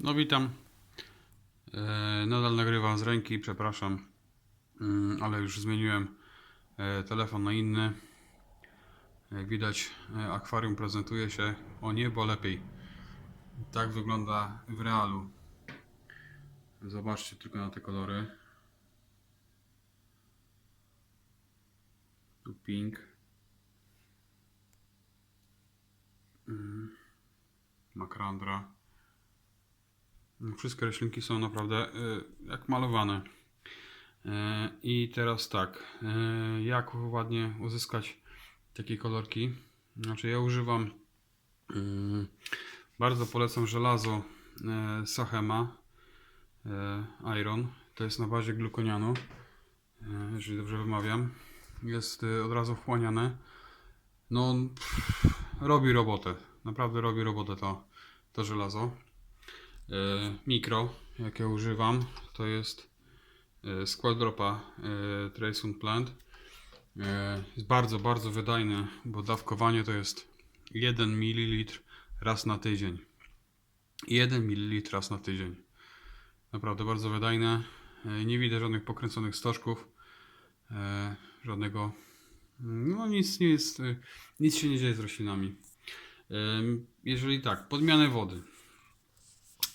No witam. E, nadal nagrywam z ręki, przepraszam, Mm, ale już zmieniłem e, telefon na inny. Jak widać, e, akwarium prezentuje się o niebo lepiej. Tak wygląda w realu. Zobaczcie tylko na te kolory. Tu pink. Mm, Makrandra. Wszystkie roślinki są naprawdę y, jak malowane. Y, I teraz tak, y, jak ładnie uzyskać takie kolorki? Znaczy ja używam, bardzo polecam żelazo Sachema Iron. To jest na bazie glukonianu, jeżeli dobrze wymawiam. Jest od razu wchłaniane. No, pff, robi robotę. Naprawdę robi robotę to, to żelazo. E, mikro, jakie używam, to jest e, Squadropa e, Trace on Plant. E, Jest bardzo, bardzo wydajny, bo dawkowanie to jest 1 ml raz na tydzień. 1 ml raz na tydzień. Naprawdę bardzo wydajne. E, Nie widać żadnych pokręconych stożków. e, Żadnego. No nic nie jest. e, Nic się nie dzieje z roślinami. Jeżeli tak, podmianę wody.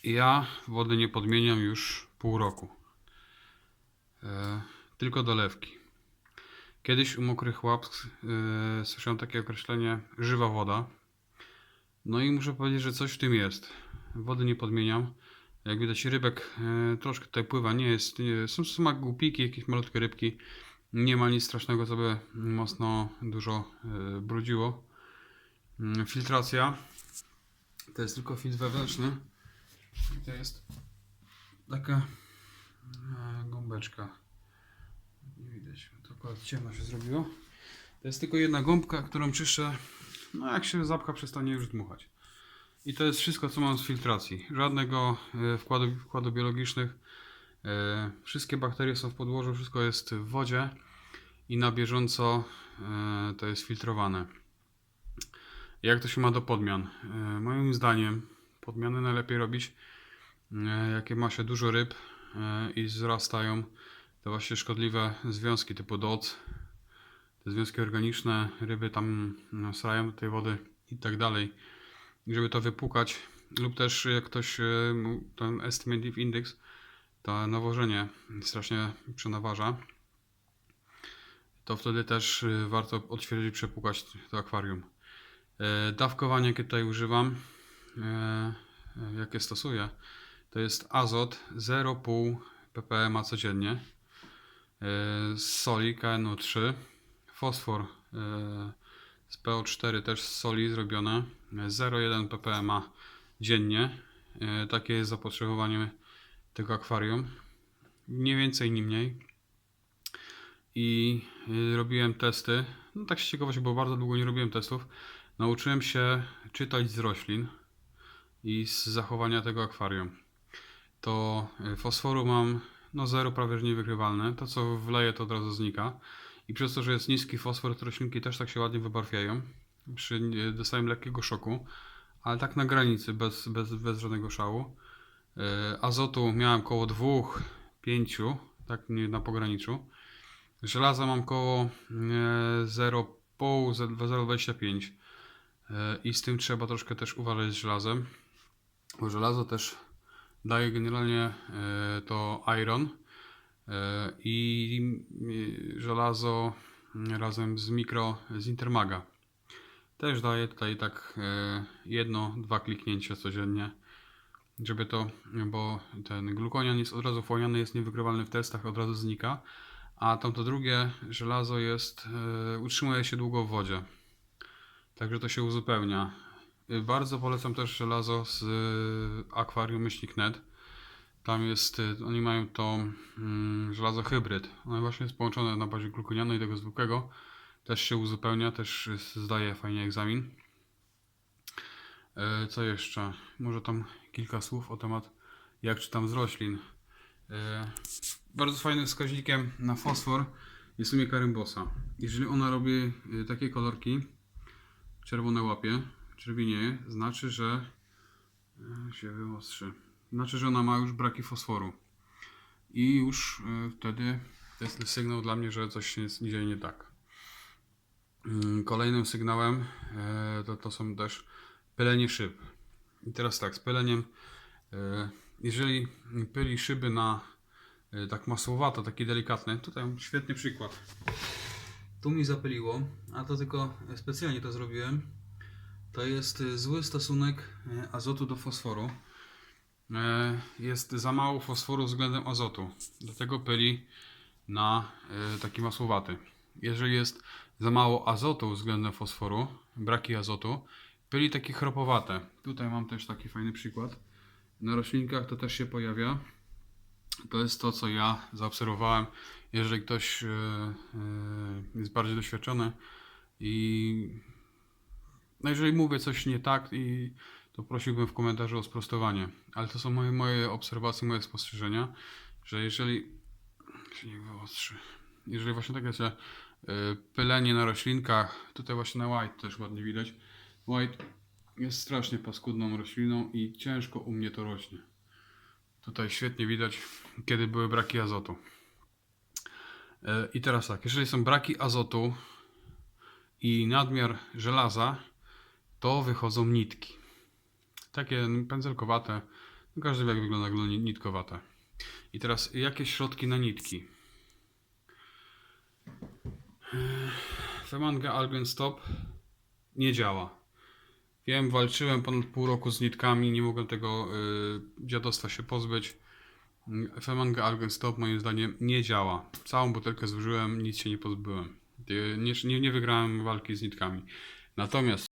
Ja wody nie podmieniam już pół roku. E, tylko dolewki. Kiedyś u mokrych łap e, słyszałem takie określenie żywa woda. No i muszę powiedzieć, że coś w tym jest. Wody nie podmieniam. Jak widać rybek e, troszkę tutaj pływa, nie jest, nie, są smak głupiki, jakieś malutkie rybki. Nie ma nic strasznego, co by mocno dużo e, brudziło. Mm, Filtracja. To jest tylko filtr wewnętrzny. I to jest taka e, gąbeczka. Nie widać, to akurat ciemno się zrobiło. To jest tylko jedna gąbka, którą czyszczę. No jak się zapcha przestanie już dmuchać. I to jest wszystko, co mam z filtracji. Żadnego e, wkładu, wkładu biologicznych. E, Wszystkie bakterie są w podłożu, wszystko jest w wodzie i na bieżąco to jest filtrowane. Jak to się ma do podmian? Moim zdaniem podmiany najlepiej robić, e, jakie ma się dużo ryb e, i wzrastają te właśnie szkodliwe związki typu DOT, te związki organiczne, ryby tam no, srają do tej wody i tak dalej. Żeby to wypukać, lub też jak ktoś, e, ten estimative index, to nawożenie strasznie przenaważa, to wtedy też warto odświeżyć, przepukać to akwarium. Dawkowanie, jakie tutaj używam, jakie stosuję, to jest azot 0,5 ppm codziennie, e, soli KNO3, fosfor e, z PO4 też z soli zrobione, e, 0,1 ppm dziennie. E, Takie jest zapotrzebowanie tego akwarium. Nie więcej, ni mniej. I robiłem testy. No tak z ciekawości, bo bardzo długo nie robiłem testów. Nauczyłem się czytać z roślin i z zachowania tego akwarium. To y, fosforu mam no zero, prawie że niewykrywalne. To co wleję to od razu znika. I przez to, że jest niski fosfor, to roślinki też tak się ładnie wybarwiają. Przy, y, dostałem lekkiego szoku, ale tak na granicy, bez, bez, bez żadnego szału. Y, Azotu miałem około 2-5, tak nie na pograniczu. Żelaza mam koło e, 0,5, 0,25 E, i z tym trzeba troszkę też uważać z żelazem, bo żelazo też daje generalnie e, to iron e, i e, żelazo razem z mikro z Intermaga też daje tutaj tak jedno, dwa kliknięcia codziennie żeby to, bo ten glukonian jest od razu wchłaniany, jest niewykrywalny w testach, od razu znika, a tamto drugie żelazo jest, utrzymuje się długo w wodzie. Także to się uzupełnia. Y, Bardzo polecam też żelazo z y, akwarium myślnik.net. Tam jest, y, oni mają to mm, żelazo hybryd. Ono właśnie jest połączone na bazie glukonianu i tego zwykłego. Też się uzupełnia, też zdaje fajnie egzamin. E, Co jeszcze? Może tam kilka słów o temat, jak czytam z roślin. E, Bardzo fajnym wskaźnikiem na fosfor jest umie karymbosa. Jeżeli ona robi takie kolorki, czerwone łapie, czerwienieje, znaczy, że e, się wyostrzy. znaczy, że ona ma już braki fosforu. I już y, wtedy to jest sygnał dla mnie, że coś się dzieje nie tak. Mm, Kolejnym sygnałem e, to, to są też pylenie szyb. I teraz tak, z pyleniem, e, jeżeli pyli szyby na e, tak masłowato, takie delikatne, tutaj świetny przykład. Tu mi zapyliło, a to tylko specjalnie to zrobiłem. To jest e, zły stosunek e, azotu do fosforu. E, Jest za mało fosforu względem azotu. Dlatego pyli na taki masłowaty. Jeżeli jest za mało azotu względem fosforu, braki azotu, pyli takie chropowate. Tutaj mam też taki fajny przykład. Na roślinkach to też się pojawia. To jest to, co ja zaobserwowałem. Jeżeli ktoś jest bardziej doświadczony i no jeżeli mówię coś nie tak, i to prosiłbym w komentarzu o sprostowanie. Ale to są moje, moje obserwacje, moje spostrzeżenia, że jeżeli się nie wyostrzy, jeżeli właśnie tak jest, że y, pylenie na roślinkach, tutaj właśnie na white też ładnie widać, white jest strasznie paskudną rośliną i ciężko u mnie to rośnie. Tutaj świetnie widać, kiedy były braki azotu. Y, I teraz tak, jeżeli są braki azotu i nadmiar żelaza, to wychodzą nitki. Takie pędzelkowate. No każdy wie jak wygląda nitkowate. I teraz jakie środki na nitki? Femanga Algen Stop nie działa. Wiem, walczyłem ponad pół roku z nitkami, nie mogłem tego y, dziadostwa się pozbyć. Femanga Algen Stop moim zdaniem nie działa. Całą butelkę zużyłem, nic się nie pozbyłem. Y, Nie, nie, nie wygrałem walki z nitkami. Natomiast